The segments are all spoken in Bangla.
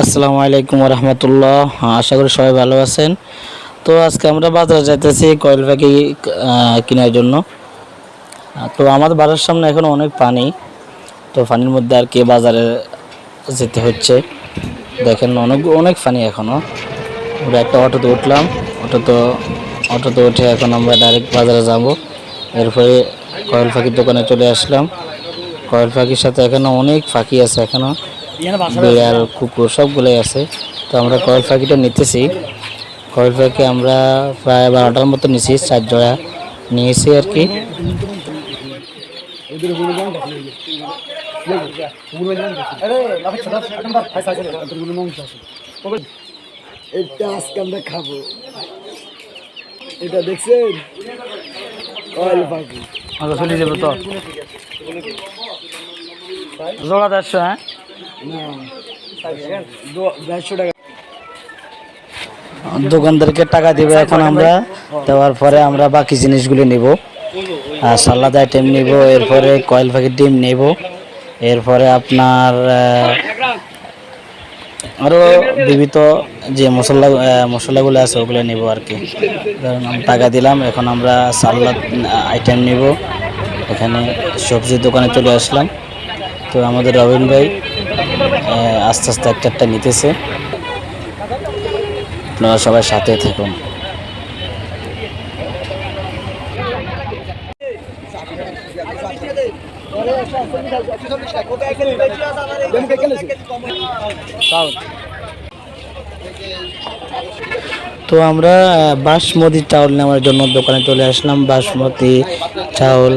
আসসালামু আলাইকুম রহমতুল্লাহ আশা করি সবাই ভালো আছেন। তো আজকে আমরা বাজারে যাইতেছি কয়েল পাখি কেনার জন্য। তো আমাদের বাড়ির সামনে এখন অনেক পানি। তো পানির মধ্যে আর কি বাজারে যেতে হচ্ছে। দেখেন অনেক অনেক পানি এখনও আমরা একটা অটোতে উঠলাম। অটোতে অটোতে উঠে এখন আমরা ডাইরেক্ট বাজারে যাব। এরপরে কয়েল পাখির দোকানে চলে আসলাম। কয়েল পাখির সাথে এখানে অনেক পাখি আছে এখনও। বিড়াল কুকুর সবগুলোই আছে। তো আমরা কয়েল পাখিটা নিতেছি। কয়েল পাখি আমরা প্রায় বারোটার মতো নিছি চার জোড়া নিয়েছি আর কি। এটা আজকে আমরা খাব। এটা দেখছেন? অয়েল পাখি। চলে যাব তো। জোড়া দেড়শো হ্যাঁ? দোকানদারকে টাকা দেবো এখন আমরা, দেওয়ার পরে আমরা বাকি জিনিসগুলো নিব। আর সালাদ আইটেম নিব, এরপরে কয়েল পাখির ডিম নেব। এরপরে আপনার আরও বিবিধ যে মশলা মশলাগুলো আছে, ওগুলো নেব আর কি। টাকা দিলাম, এখন আমরা সালাদ আইটেম নিব। এখানে সবজির দোকানে চলে আসলাম। তো আমাদের রবিন ভাই আস্তে আস্তে একটা একটা নিতেছে। আপনারা সবাই সাথে থাকুন। তো আমরা বাসমতি চাউল নেওয়ার জন্য দোকানে চলে আসলাম। বাসমতি চাউল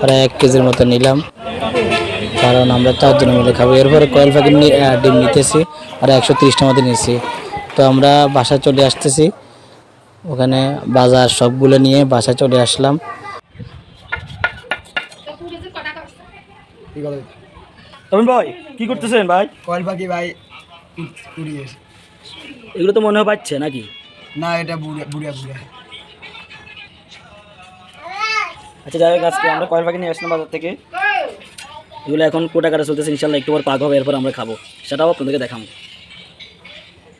প্রায় এক কেজির মতো নিলাম। কারণ আমরা চারজন মিলে খাব। এরপরে কয়েল পাখি নি- আহ, ডিম নিতেছি আর একশো তিরিশটা মতো নিয়েছি। তো আমরা বাসা চলে আসতেছি। ওখানে বাজার সবগুলো নিয়ে বাসা চলে আসলাম। তরুণ ভাই কি করতেছেন ভাই? কয়েল পাখি ভাই কুড়িয়ে এগুলো তো মনে হয় পাচ্ছে নাকি? না এটা বুড়িয়া বুড়িয়া বুড়িয়া আচ্ছা যাই হোক আজকে আমরা কয়েল পাখি নিয়ে আসলাম বাজার থেকে। এগুলো এখন কোটা কাটা চলতেছে ইনশাল্লাহ একটু পর পাক হবে এরপর আমরা খাব। সেটাও আপনাদেরকে দেখাবো।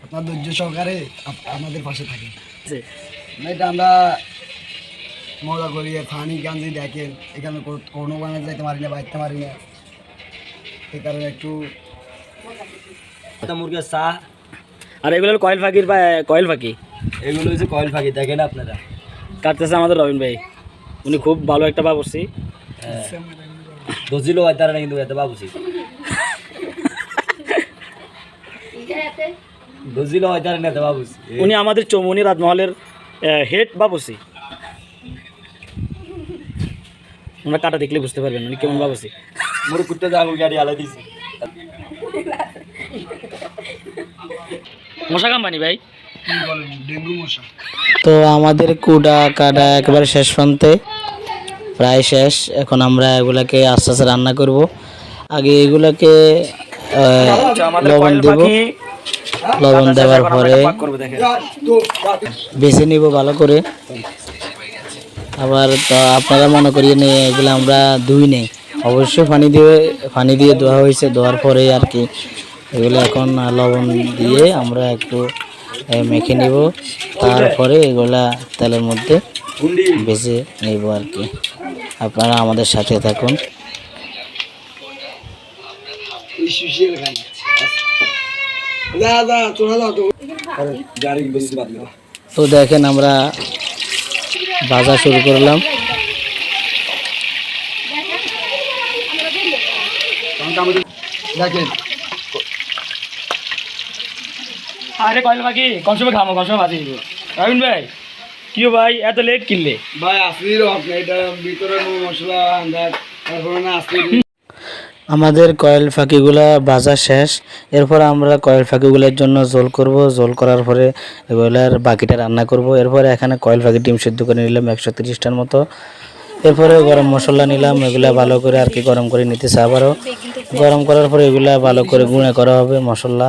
আপনার ধৈর্য সহকারে আমাদের পাশে থাকে এটা আমরা মজা করি ফানি গাঞ্জি দেখেন এখানে কোনো বানা যাইতে পারি না বাইতে পারি না। এই কারণে একটু একটা মুরগির চা। আর এগুলো কয়েল পাখির বা কয়েল পাখি এগুলো হচ্ছে কয়েল পাখি দেখেন আপনারা। কাটতেছে আমাদের রবিন ভাই। উনি খুব ভালো একটা বাবুসি দজিলো হয় তারা কিন্তু এত বাবুছি দজিলো হয় তারা না এত বাবুছি উনি আমাদের চৌমনি রাজমহলের হেড বাবুসি আমরা কাটা দেখলে বুঝতে পারবেন উনি কেমন বাবুসি মোর কুত্তে আঙুল গাড়ি আলা দিছি। মশা কাম্পানি ভাই? কি বলেন ডেঙ্গু মশা। তো আমাদের কুডা কাডা একেবারে শেষ প্রান্তে। প্রায় শেষ। এখন আমরা এগুলাকে আস্তে আস্তে রান্না করব। আগে এগুলাকে লবণ দেব। লবণ দেওয়ার পরে বেছে নিব ভালো করে। আবার তো আপনারা মনে করিয়ে নেই এগুলো আমরা ধুই নেই। অবশ্যই পানি দিয়ে পানি দিয়ে ধোয়া হয়েছে। ধোয়ার পরে আর কি। এগুলো এখন লবণ দিয়ে আমরা একটু মেখে নিব। তারপরে এগুলা তেলের মধ্যে বেছে নিব আর কি। আপনারা আমাদের সাথে থাকুন। তো দেখেন আমরা ভাজা শুরু করলাম। দেখেন। আরে কয়েল সময় খামো সময় বাজি দিব। রবিন ভাই কি ভাই এত লেট কিনলে? ভাই আসলি রক এটা ভিতরে মশলা আন্দাজ তারপরে না আসলি আমাদের কয়েল ফাঁকিগুলা ভাজা শেষ। এরপর আমরা কয়েল ফাঁকিগুলোর জন্য জোল করব। জোল করার পরে এগুলার বাকিটা রান্না করব। এরপরে এখানে কয়েল ফাঁকি ডিম সিদ্ধ করে নিলাম একশো তিরিশটার মতো। এরপরে গরম মশলা নিলাম এগুলা ভালো করে আর কি গরম করে নিতেছে আবারও। গরম করার পরে এগুলা ভালো করে গুঁড়ে করা হবে মশলা।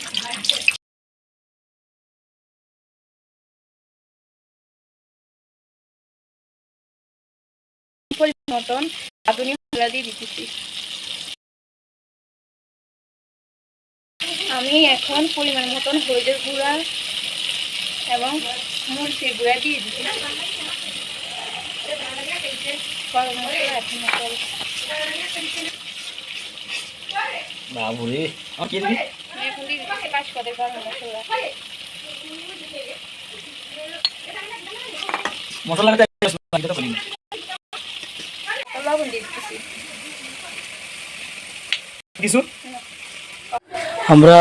মতন আধুনিক মশলা দিয়ে দিতেছি। আমি এখন পরিমাণ মতন হলুদের গুঁড়া এবং মরিচের গুঁড়া দিয়ে দিচ্ছি গরম মশলা এখন বাবুরে এখন দিয়ে দিচ্ছি পাঁচ পদের গরম মশলা। মশলা লাগাতে এটা তো করিনি লবণ দিয়ে দিচ্ছি কিছু? আমরা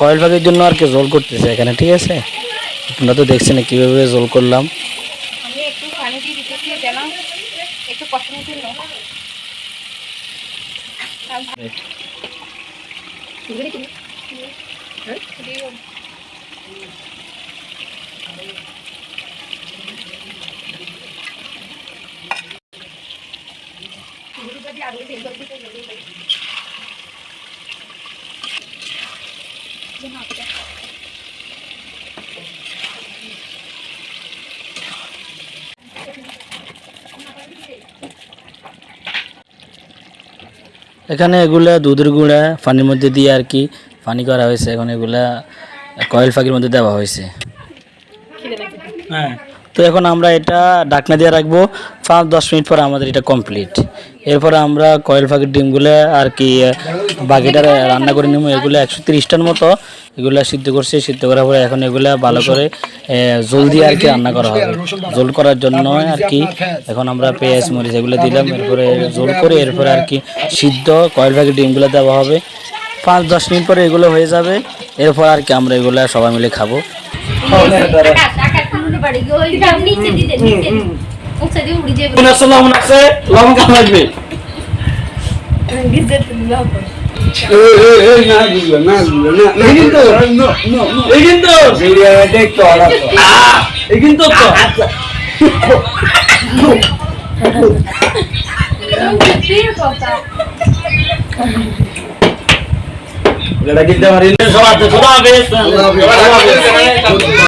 কয়েল পাখির জন্য আর কি জল করতেছি এখানে ঠিক আছে? তোমরা তো দেখছি না কীভাবে জল করলাম। আমি একটু পানি দিয়ে দিতেছি যেন একটু কষানোর জন্য। এখানে এগুলা দুধের গুঁড়া পানির মধ্যে দিয়ে আর কি পানি করা হয়েছে। এখন এগুলা কয়েল ফাঁকির মধ্যে দেওয়া হয়েছে। হ্যাঁ। তো এখন আমরা এটা ডাকনা দিয়ে রাখব। পাঁচ, দশ মিনিট পর আমাদের এটা কমপ্লিট এরপরে আমরা কয়েল পাখির ডিমগুলো আর কি বাকিটা রান্না করে নেব। এগুলো একশো তিরিশটার মতো। এগুলো সিদ্ধ করছি, সিদ্ধ করার পরে এখন এগুলো ভালো করে জল দিয়ে আর কি রান্না করা হবে। জল করার জন্য আর কি, এখন আমরা পেঁয়াজ, মরিচ এগুলো দিলাম। এরপরে জল করে এরপরে আর কি সিদ্ধ কয়েল পাখির ডিমগুলো দেওয়া হবে। পাঁচ, দশ মিনিট পরে এগুলো হয়ে যাবে। এরপর আর কি আমরা এগুলো সবাই মিলে খাব। লবণ আছে? লবণ কেমন লাগবে? এই কিন্তু এই কিন্তু আহ, এই কিন্তু তো। এটা কিন্তু আমার ইন্দ্রের সভা আছে খোদা হাফেজ। খোদা হাফেজ।